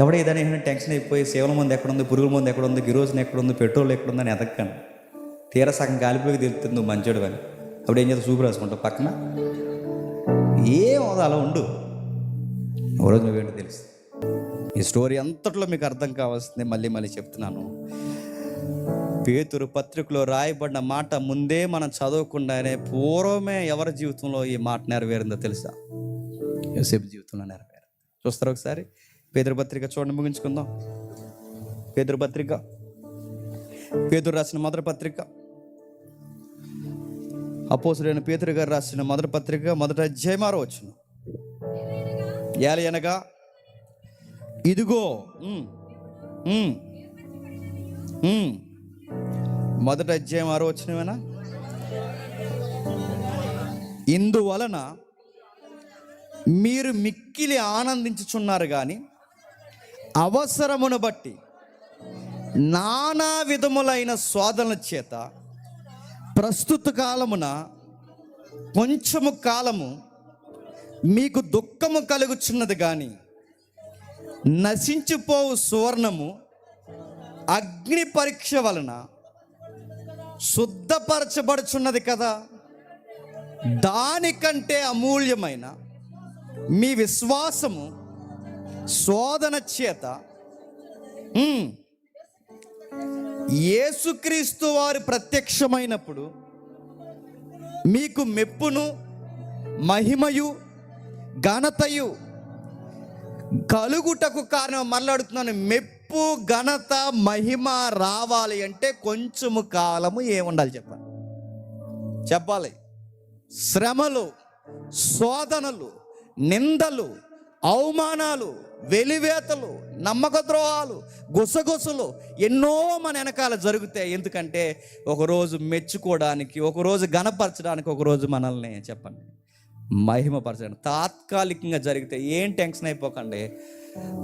ఎవడో ఏదైనా టెన్షన్ అయిపోయి సేవల మంది ఎక్కడ ఉంది పురుగుల మంది ఎక్కడ ఉంది గిరోజన్ ఎక్కడ ఉంది పెట్రోల్ ఎక్కడ ఉందని ఎదక్కాను తీర సగం గాలిపోయి తెలుస్తుంది నువ్వు మంచోడు అని అప్పుడు ఏం చేస్తా చూపు రాసుకుంటావు పక్కన. ఏం అలా ఉండు. ఒకరోజు నువ్వేంటో తెలుసు. ఈ స్టోరీ అంతట్లో మీకు అర్థం కావాల్సిందే మళ్ళీ మళ్ళీ చెప్తున్నాను. పేతురు పత్రికలో రాయబడిన మాట ముందే మనం చదవకుండానే పూర్వమే ఎవరి జీవితంలో ఈ మాట నెరవేరిందో తెలుసా? యోసేపు జీవితంలో నెరవేరు చూస్తారు ఒకసారి? పేదరు పత్రిక చూడండి ముగించుకుందాం. పేదరుపత్రిక పేదరు రాసిన మొదటి పత్రిక. అపోసులైన పేతురు గారు రాసిన మొదటి పత్రిక మొదట జయమారో వచ్చును ఏలయనగా ఇదిగో మొదట అధ్యాయం ఆరో వచ్చినవేనా ఇందువలన మీరు మిక్కిలి ఆనందించుచున్నారు కానీ అవసరమును బట్టి నానా విధములైన శోధనల చేత ప్రస్తుత కాలమున కొంచెము కాలము మీకు దుఃఖము కలుగుచున్నది కానీ నశించిపోవు సువర్ణము అగ్ని పరీక్ష వలన శుద్ధపరచబడుచున్నది కదా. దానికంటే అమూల్యమైన మీ విశ్వాసము శోధన చేత యేసుక్రీస్తు వారు ప్రత్యక్షమైనప్పుడు మీకు మెప్పును మహిమయు ఘనతయు కలుగుటకు కారణం. మళ్ళాడుతున్నాను మెప్పు ఘనత మహిమ రావాలి అంటే కొంచెము కాలము ఏముండాలి చెప్పాలి చెప్పాలి. శ్రమలు శోధనలు నిందలు అవమానాలు వెలివేతలు నమ్మక ద్రోహాలు గుసగుసలు ఎన్నో మన వెనకాల జరుగుతాయి ఎందుకంటే ఒకరోజు మెచ్చుకోవడానికి ఒకరోజు గణపరచడానికి ఒకరోజు మనల్ని చెప్పండి. మహిమపరచండి తాత్కాలికంగా జరిగితే ఏం టెన్షన్ అయిపోకండి.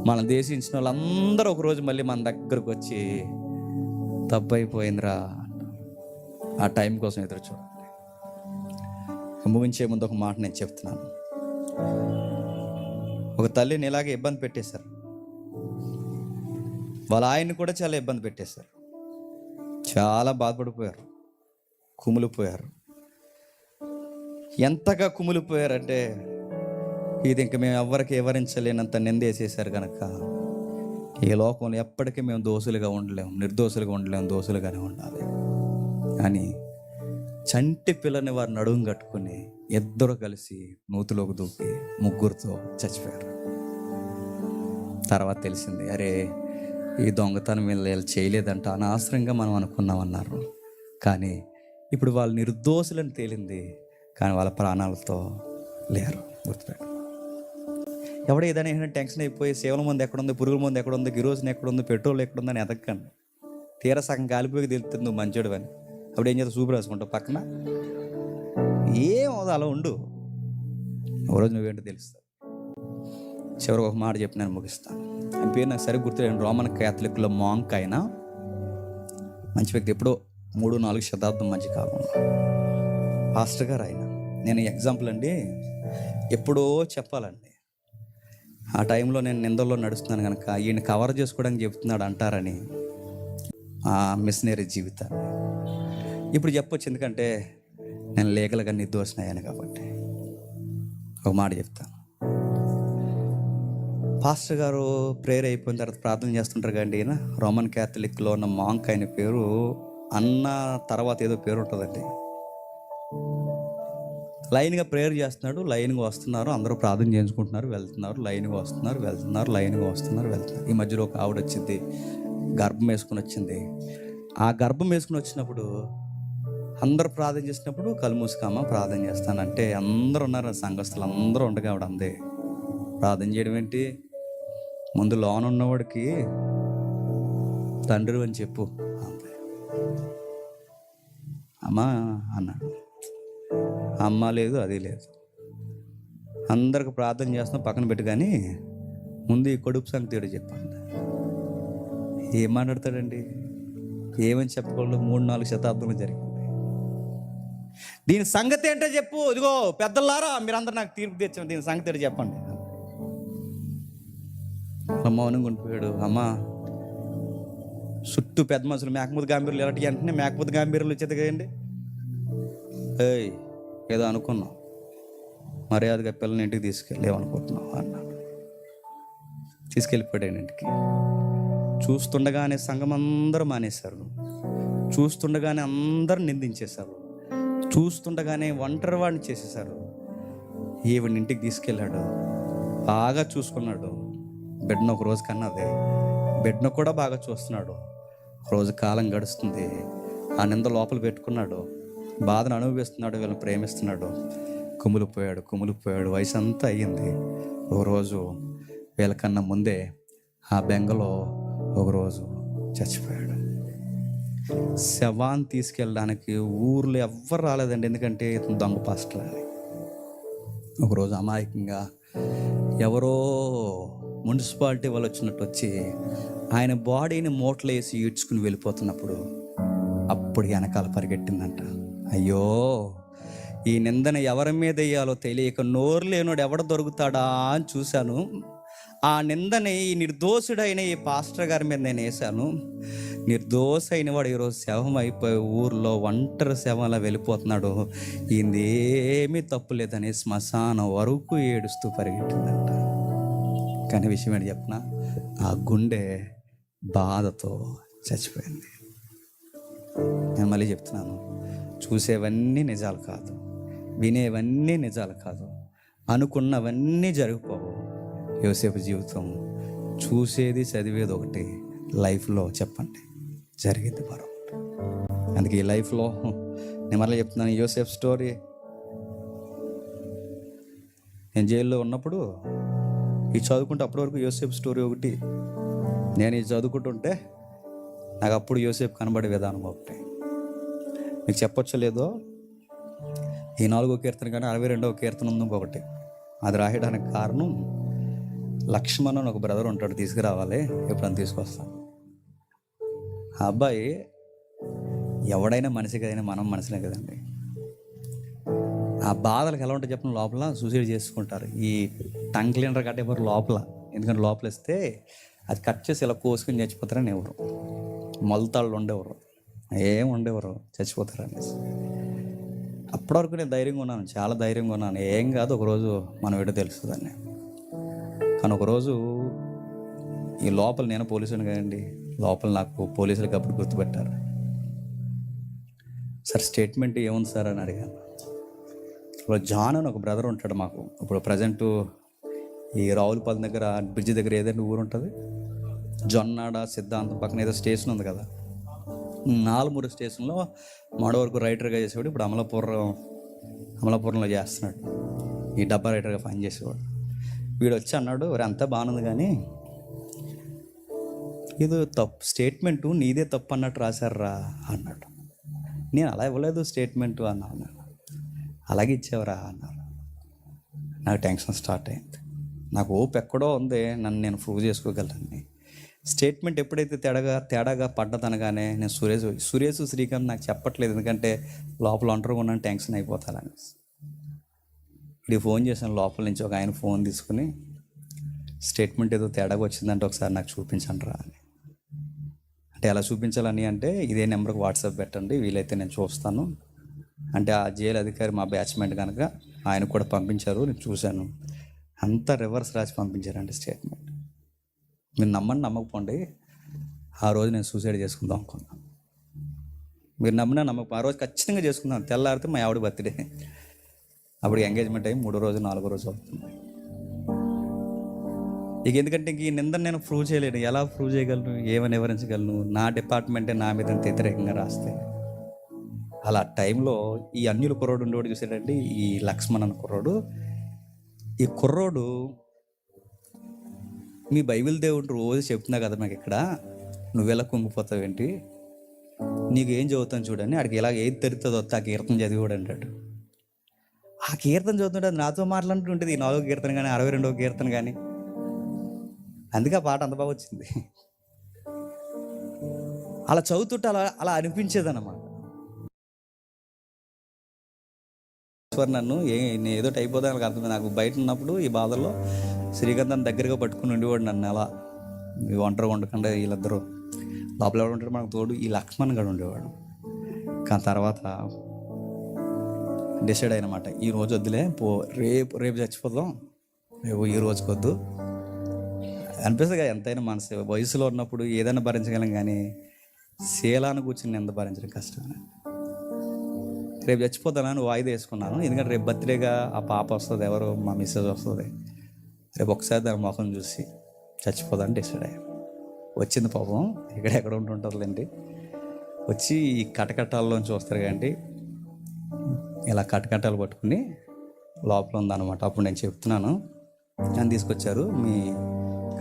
మన దేశించిన వాళ్ళందరూ ఒకరోజు మళ్ళీ మన దగ్గరకు వచ్చి తప్పు అయిపోయిందిరా ఆ టైం కోసం ఎదురు చూడండి. ముగించే ముందు ఒక మాట నేను చెప్తున్నాను. ఒక తల్లిని ఇలాగే ఇబ్బంది పెట్టేశారు. వాళ్ళ ఆయన్ని కూడా చాలా ఇబ్బంది పెట్టేశారు. చాలా బాధపడిపోయారు. కుమిలిపోయారు. ఎంతగా కుమిలిపోయారంటే ఇది ఇంక మేము ఎవరికి వివరించలేనంత నిందేసేశారు కనుక ఈ లోకంలో ఎప్పటికీ మేము దోషులుగా ఉండలేము నిర్దోషులుగా ఉండలేము దోషులుగానే ఉండాలి. అని చంటి పిల్లని వారు నడుము కట్టుకుని ఇద్దరు కలిసి నూతిలోకి దూకి ముగ్గురుతో చచ్చిపోయారు. తర్వాత తెలిసింది అరే ఈ దొంగతనం వీళ్ళు చేయలేదంట అనవసరంగా మనం అనుకున్నామన్నారు. కానీ ఇప్పుడు వాళ్ళు నిర్దోషులని తేలింది కానీ వాళ్ళ ప్రాణాలతో లేరు గుర్తుపెట్టు ఎవడ ఏదైనా టెన్షన్ అయిపోయి సేవల మంది ఎక్కడ పురుగుల మంది ఎక్కడుంది గిరోజున గిరోజన్ ఎక్కడ ఉంది పెట్రోల్ ఎక్కడుందని ఉందని ఎదక్కండి తీర సగం కాలిపోయి తెలుస్తుంది నువ్వు మంచోడు అని అప్పుడు ఏం చేస్తావు? చూపు రాసుకుంటావు పక్కన. ఏం అవదు అలా ఉండు. ఒకరోజు నువ్వేంటో తెలుస్తావు. చివరికి ఒక మాట చెప్పి నేను ముగిస్తాను. ఆయన పేరు నాకు సరిగ్గా గుర్తులేను రోమన్ క్యాథలిక్లో మాంక్ అయినా మంచి వ్యక్తి ఎప్పుడో మూడు నాలుగు శతాబ్దం మంచి కాలంలో పాస్టర్ గారు ఆయన. నేను ఎగ్జాంపుల్ అండి ఎప్పుడో చెప్పాలండి. ఆ టైంలో నేను నిందల్లో నడుస్తున్నాను కనుక ఈయన కవర్ చేసుకోవడానికి చెప్తున్నాడు అంటారని ఆ మిషనరీ జీవితాన్ని. ఇప్పుడు చెప్పొచ్చు ఎందుకంటే నేను లేఖలుగా నిర్దోషనయ్యాను కాబట్టి. ఒక మాట చెప్తాను పాస్టర్ గారు ప్రేయర్ అయిపోయిన తర్వాత ప్రార్థన చేస్తుంటారు కండి ఈయన. రోమన్ క్యాథలిక్లో ఉన్న మాంక్ ఆయన పేరు అన్న తర్వాత ఏదో పేరు ఉంటుందండి. లైన్గా ప్రేయర్ చేస్తున్నాడు లైన్గా వస్తున్నారు అందరూ ప్రార్థన చేయించుకుంటున్నారు వెళ్తున్నారు లైన్గా వస్తున్నారు వెళ్తున్నారు లైన్గా వస్తున్నారు వెళ్తున్నారు. ఈ మధ్యలో ఒక ఆవిడ వచ్చింది గర్భం వేసుకుని వచ్చింది. ఆ గర్భం వేసుకుని వచ్చినప్పుడు అందరు ప్రార్థన చేసినప్పుడు కళ్ళు మూసుకామా ప్రార్థన చేస్తానంటే అందరూ ఉన్నారు సంఘస్థులు అందరూ ఉండగా ఆవిడ అందే. ప్రార్థన చేయడం ఏంటి? ముందు లోన్ ఉన్నవాడికి తండ్రి అని చెప్పు అంతే. అమ్మా అన్నాడు. అమ్మ లేదు అది లేదు. అందరికి ప్రార్థన చేస్తున్నాం పక్కన పెట్టు కానీ ముందు ఈ కొడుకు సంగతి ఏడు చెప్పండి ఏం మాట్లాడతాడండి? ఏమని చెప్పకూడదు? మూడు నాలుగు శతాబ్దంలో జరిగింది. దీని సంగతి ఏంటో చెప్పు. ఇదిగో పెద్దలారా మీరందరూ నాకు తీర్పు తెచ్చాం దీని సంగతి ఏంటో చెప్పండి. అమ్మ మౌనంగా ఉండిపోయాడు. అమ్మా చుట్టూ పెద్ద మనుషులు మేకముద్దు గాంభీర్లు ఇలాంటి వెంటనే మేకముద్దు గాంభీర్లు వచ్చేది కదండి. ఏయ్ ఏదో అనుకున్నాం. మర్యాదగా పిల్లల్ని ఇంటికి తీసుకెళ్ళేమనుకుంటున్నాం అన్నాడు. తీసుకెళ్ళిపోయాడు ఇంటికి. చూస్తుండగానే సంఘం అందరూ మానేశారు. చూస్తుండగానే అందరు నిందించేశారు. చూస్తుండగానే ఒంటరి వాడిని చేసేశారు. ఈవిడ ఇంటికి తీసుకెళ్ళాడు. బాగా చూసుకున్నాడు. బిడ్డను ఒక రోజు కన్నది. బిడ్డను కూడా బాగా చూస్తున్నాడు. రోజు కాలం గడుస్తుంది. ఆ నింద లోపల పెట్టుకున్నాడు. బాధను అనుభవిస్తున్నాడు వీళ్ళని ప్రేమిస్తున్నాడు. కుమిలిపోయాడు కుమిలిపోయాడు వయసు అంతా అయ్యింది. ఒకరోజు వీళ్ళకన్నా ముందే ఆ బెంగలో ఒకరోజు చచ్చిపోయాడు. శవాన్ని తీసుకెళ్ళడానికి ఊర్లో ఎవ్వరు రాలేదండి. ఎందుకంటే ఇతను దొంగ పాస్టర్ అని. ఒకరోజు అమాయకంగా ఎవరో మున్సిపాలిటీ వాళ్ళు వచ్చినట్టు వచ్చి ఆయన బాడీని మూటలు వేసి ఈడ్చుకుని వెళ్ళిపోతున్నప్పుడు అప్పుడు వెనకాల పరిగెట్టిందంట. అయ్యో ఈ నిందన ఎవరి మీద వేయాలో తెలియక నోరు లేనోడు ఎవడ దొరుకుతాడా అని చూశాను. ఆ నిందని ఈ నిర్దోషుడైన ఈ పాస్టర్ గారి మీద నేను వేశాను. నిర్దోష అయిన వాడు ఈరోజు శవం అయిపోయి ఊర్లో ఒంటరి శవంలా వెళ్ళిపోతున్నాడు. ఏమీ తప్పు లేదని శ్మశానం వరకు ఏడుస్తూ పరిగెట్టిందంట కానీ విషయం ఏంటి చెప్పిన? ఆ గుండె బాధతో చచ్చిపోయింది. నేను మళ్ళీ చెప్తున్నాను. చూసేవన్నీ నిజాలు కాదు. వినేవన్నీ నిజాలు కాదు. అనుకున్నవన్నీ జరిగిపోవు. యోసేపు జీవితం చూసేది చదివేది ఒకటి లైఫ్లో చెప్పండి. జరిగింది మరొకటి అందుకే ఈ లైఫ్లో నేను మళ్ళీ చెప్తున్నాను యోసేఫ్ స్టోరీ. నేను జైల్లో ఉన్నప్పుడు ఈ చదువుకుంటే అప్పటి వరకు యోసేఫ్ స్టోరీ ఒకటి. నేను ఇది చదువుకుంటుంటే నాకు అప్పుడు యోసేఫ్ కనబడే విధానం ఒకటి. మీకు చెప్పొచ్చో లేదో? ఈ నాలుగో కీర్తన కానీ అరవై రెండవ కీర్తన ఉంది ఇంకొకటి. అది రాయడానికి కారణం లక్ష్మణ్ అని ఒక బ్రదర్ ఉంటాడు తీసుకురావాలి. ఎప్పుడైనా తీసుకొస్తాను. ఆ అబ్బాయి ఎవడైనా మనిషి కదైనా మనం మనిషినే కదండి. ఆ బాధలకు ఎలా ఉంటాయి చెప్పిన లోపల సూసైడ్ చేసుకుంటారు. ఈ టంగ్ క్లీనర్ కట్టేవారు లోపల ఎందుకంటే లోపల ఇస్తే అది కట్ చేసి ఇలా కోసుకొని చచ్చిపోతారని ఎవరు. మొలతాళ్ళు ఉండేవారు. ఏం ఉండేవారు చచ్చిపోతారు అనేసి. నేను ధైర్యంగా ఉన్నాను చాలా ధైర్యంగా ఉన్నాను. ఏం కాదు ఒకరోజు మనం ఏటో తెలుస్తుందని కానీ ఒకరోజు ఈ లోపల నేను పోలీసుని కదండి లోపల నాకు పోలీసులకు అప్పుడు గుర్తుపెట్టారు. సార్ స్టేట్మెంట్ ఏముంది సార్? అని అడిగాను. ఇప్పుడు జాన్ అని ఒక బ్రదర్ ఉంటాడు మాకు. ఇప్పుడు ప్రజెంట్ ఈ రావులపాలెం దగ్గర బ్రిడ్జ్ దగ్గర ఏదైనా ఊరు ఉంటుంది? జొన్నాడ సిద్ధాంతం పక్కన ఏదో స్టేషన్ ఉంది కదా. నాలుమూరు స్టేషన్లో మాడ వరకు రైటర్గా చేసేవాడు. ఇప్పుడు అమలాపురం అమలాపురంలో చేస్తున్నాడు. ఈ డబ్బా రైటర్గా పనిచేసేవాడు. వీడు వచ్చి అన్నాడు "ఒరేయ్, అంతా బాగుంది కానీ ఏదో తప్పు స్టేట్మెంటు నీదే తప్పు అన్నట్టు రాశారా అన్నాడు. నేను అలా ఇవ్వలేదు స్టేట్మెంటు అన్నాను అలాగే ఇచ్చావురా అన్నారు నాకు టెన్షన్ స్టార్ట్ అయింది. నాకు ఓపు ఎక్కడో ఉంది నన్ను నేను ప్రూవ్ చేసుకోగలను స్టేట్మెంట్ ఎప్పుడైతే తేడాగా తేడాగా పడ్డదనగానే నేను సురేష్ సురేష్ శ్రీకాంత్ నాకు చెప్పట్లేదు. ఎందుకంటే లోపల ఒంటరిగా ఉన్నాను టెన్షన్ అయిపోతానని ఇది ఫోన్ చేశాను లోపల నుంచి ఒక ఆయన ఫోన్ తీసుకుని స్టేట్మెంట్ ఏదో తేడాగా వచ్చిందంటే ఒకసారి నాకు చూపించండి రా అని. అంటే ఎలా చూపించాలని అంటే ఇదే నెంబర్కి వాట్సాప్ పెట్టండి వీలైతే నేను చూస్తాను. అంటే ఆ జైలు అధికారి మా బ్యాచ్మెంట్ కనుక ఆయన కూడా పంపించారు నేను చూశాను. అంతా రివర్స్ రాసి పంపించారండి స్టేట్మెంట్. మీరు నమ్మండి నమ్మకపోండి. ఆ రోజు నేను సూసైడ్ చేసుకుందాం అనుకున్నాను. మీరు నమ్మినా నమ్మక ఆ రోజు ఖచ్చితంగా చేసుకుందాం. తెల్లారితే మా ఆవిడ బర్త్డే. అప్పుడు ఎంగేజ్మెంట్ అయ్యి మూడో రోజు నాలుగో రోజు అవుతుంది. ఇక ఎందుకంటే ఇంక ఈ నింద నేను ప్రూవ్ చేయలేను. ఎలా ప్రూవ్ చేయగలను? ఏమని వివరించగలను? నా డిపార్ట్మెంటే నా మీద వ్యతిరేకంగా రాస్తే. అలా టైంలో ఈ అన్యుల కుర్రోడు ఉండేవాడు చూసేటండి ఈ లక్ష్మణ్ అన్న కుర్రోడు. ఈ కుర్రోడు మీ బైబిల్ దేవుడు రోజు చెప్తున్నా కదా మాకు ఇక్కడ నువ్వెలా కుంగిపోతావేంటి నీకు ఏం చదువుతాను చూడండి అక్కడికి ఇలా ఏది తెరుతుందో ఆ కీర్తన చదివాడు అంటాడు. ఆ కీర్తన చదువుతుంటే అది నాతో మాట్లాడుతుంటుంది ఈ నాలుగో కీర్తన కానీ అరవై రెండవ కీర్తన కానీ. అందుకే ఆ పాట అంత బాగా వచ్చింది. అలా చదువుతుంటే అలా అలా అనిపించేది అన్నమాట నన్ను ఏ నేను ఏదో అయిపోదా నాకు అర్థం నాకు బయట ఉన్నప్పుడు ఈ బాధల్లో శ్రీకాంత్ దగ్గరగా పట్టుకుని ఉండేవాడు నన్ను అలా. ఒంటరి వండకుండా ఉండకుండా వీళ్ళిద్దరూ. లోపల ఎవడు ఉంటాడు మనకు తోడు ఈ లక్ష్మణ్ గడు ఉండేవాడు. కానీ తర్వాత డిసైడ్ అయినమాట ఈ రోజు వద్దులే పో రేపు రేపు చచ్చిపోదాం. రేపు ఈ రోజుకి వద్దు అనిపిస్తుంది కదా ఎంతైనా మనసు. వయసులో ఉన్నప్పుడు ఏదైనా భరించగలం కానీ శీలాన్ని కూర్చుని ఎంత భరించడం కష్టం? రేపు చచ్చిపోతానని వాయిదా వేసుకున్నాను. ఎందుకంటే రేపు బర్త్డేగా ఆ పాప వస్తుంది ఎవరు మా మిస్సెస్ వస్తుంది. రేపు ఒకసారి దాని ముఖం చూసి చచ్చిపోదాం డిసైడ్ అయ్యాను వచ్చింది పాపం ఇక్కడ ఎక్కడ ఉంటుంటుందండి వచ్చి ఈ కటకటాల్లోంచి వస్తారు కాబట్టి ఇలా కటకటాలు పట్టుకుని లోపల ఉందన్నమాట. అప్పుడు నేను చెప్తున్నాను. నన్ను తీసుకొచ్చారు మీ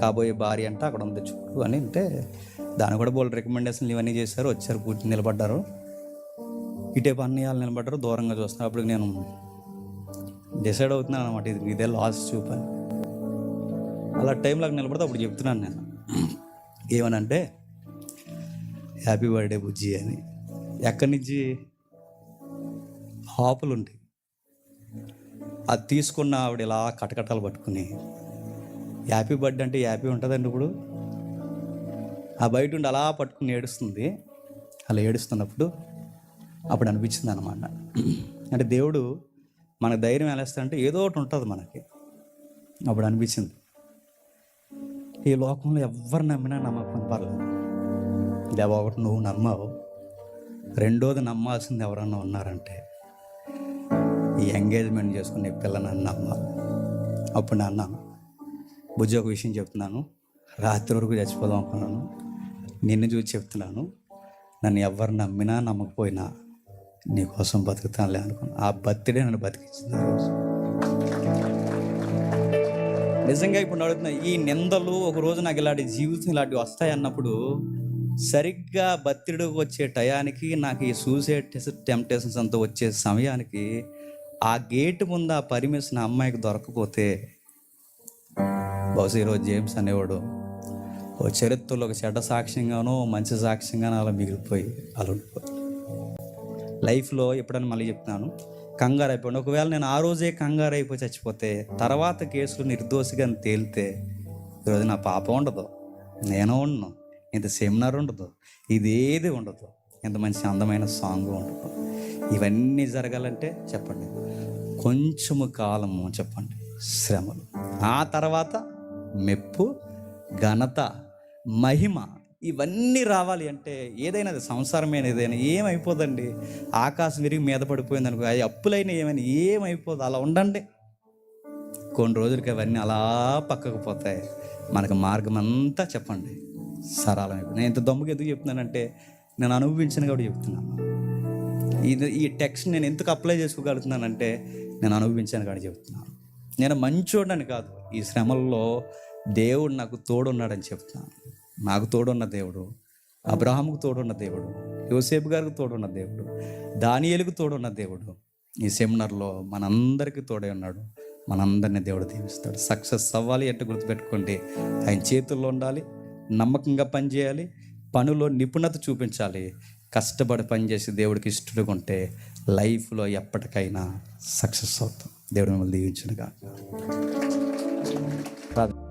కాబోయే భార్య అంటే అక్కడ ఉంది. చూడు అని అంటే దాని కూడా బోల్ రికమెండేషన్లు ఇవన్నీ చేశారు. వచ్చారు కూర్చుని నిలబడ్డారు. ఇటే పని వాళ్ళు నిలబడ్డారు దూరంగా చూస్తున్నారు. అప్పుడు నేను డిసైడ్ అవుతున్నాను అనమాట ఇది ఇదే లాస్ట్ చూపని. అలా టైంలో నిలబడితే అప్పుడు చెప్తున్నాను నేను. ఏమనంటే హ్యాపీ బర్త్డే బుజ్జి అని. ఎక్కడి నుంచి? ఆపులు ఉంటాయి అది తీసుకున్న ఆవిడ ఇలా కటకటాలు పట్టుకుని హ్యాపీ బర్త్డే అంటే హ్యాపీ ఉంటుందండి ఇప్పుడు. ఆ బయట ఉండి అలా పట్టుకుని ఏడుస్తుంది. అలా ఏడుస్తున్నప్పుడు అప్పుడు అనిపించింది అనమాట అంటే దేవుడు మనకు ధైర్యం ఎలా ఇస్తాడంటే ఏదో ఒకటి ఉంటుంది మనకి. అప్పుడు అనిపించింది. ఈ లోకంలో ఎవరు నమ్మినా నమ్మకం పర్లేదు. దేవ ఒకటి నువ్వు నమ్మావు. రెండోది నమ్మాల్సింది ఎవరన్నా ఉన్నారంటే ఈ ఎంగేజ్మెంట్ చేసుకునే నీ పిల్లని నమ్మాలి. అప్పుడు నేను అన్నాను బుజ్జి ఒక విషయం చెప్తున్నాను. రాత్రి వరకు చచ్చిపోదాం అనుకున్నాను. నిన్ను చూసి చెప్తున్నాను. నన్ను ఎవరు నమ్మినా నమ్మకపోయినా నీ కోసం బతుకుతానులే అనుకున్నాను. ఆ బర్త్డే నన్ను బతికించింది రోజు. నిజంగా ఇప్పుడు అడుగుతున్నా ఈ నిందలు ఒక రోజు నాకు ఇలాంటి జీవితం ఇలాంటివి వస్తాయి అన్నప్పుడు సరిగ్గా బత్తిడికి వచ్చే టయానికి నాకు ఈ సూసైడ్ టెంప్టేషన్స్ అంతా వచ్చే సమయానికి ఆ గేటు ముందు ఆ పర్మిషన్ అమ్మాయికి దొరకపోతే బహుశా ఈరోజు జేమ్స్ అనేవాడు ఓ చరిత్రలో ఒక చెడ్డ సాక్ష్యంగానో మంచి సాక్ష్యంగానో అలా మిగిలిపోయి అలా ఉండిపోయి లైఫ్లో ఎప్పుడైనా మళ్ళీ చెప్తున్నాను కంగారు అయిపోయింది ఒకవేళ నేను ఆ రోజే కంగారు అయిపోయి చచ్చిపోతే తర్వాత కేసులు నిర్దోషిగా తేలితే ఈరోజు నా పాప ఉండదు నేను ఉండను ఇంత సెమినార్ ఉండదు ఇదేది ఉండదు ఇంత మంచి అందమైన సాంగ్ ఉండదు. ఇవన్నీ జరగాలంటే చెప్పండి కొంచెము కాలము చెప్పండి శ్రమలు. ఆ తర్వాత మెప్పు ఘనత మహిమ ఇవన్నీ రావాలి అంటే ఏదైనా సంసారమైన ఏదైనా ఏమైపోదండి? ఆకాశం విరిగి మీద పడిపోయింది అనుకో అది అప్పులైన ఏమైనా ఏమైపోదు అలా ఉండండి. కొన్ని రోజులకి అవన్నీ అలా పక్కకు పోతాయి. మనకు మార్గం అంతా చెప్పండి. సరళమైపోయింది నేను ఇంత దమ్ముకి ఎందుకు చెప్తున్నానంటే నేను అనుభవించిన కాబట్టి చెప్తున్నాను. ఇది ఈ టెక్స్ట్ నేను ఎందుకు అప్లై చేసుకోగలుగుతున్నానంటే నేను అనుభవించాను కాబట్టి చెప్తున్నాను. నేను మంచోడని కాదు. ఈ శ్రమల్లో దేవుడు నాకు తోడున్నాడని చెప్తాను నాకు తోడున్న దేవుడు అబ్రహాముకు తోడున్న దేవుడు యోసేపు గారికి తోడున్న దేవుడు దానియేలుకు తోడున్న దేవుడు ఈ సెమినార్లో మనందరికీ తోడే ఉన్నాడు. మనందరినీ దేవుడు దీవిస్తాడు. సక్సెస్ అవ్వాలి అంటే గుర్తుపెట్టుకోండి. ఆయన చేతుల్లో ఉండాలి నమ్మకంగా పనిచేయాలి పనిలో నిపుణత చూపించాలి. కష్టపడి పనిచేసి దేవుడికి ఇష్టడుగా ఉంటే లైఫ్లో ఎప్పటికైనా సక్సెస్ అవుతాం. దేవుడు మిమ్మల్ని దీవించునుగా ప్రార్థన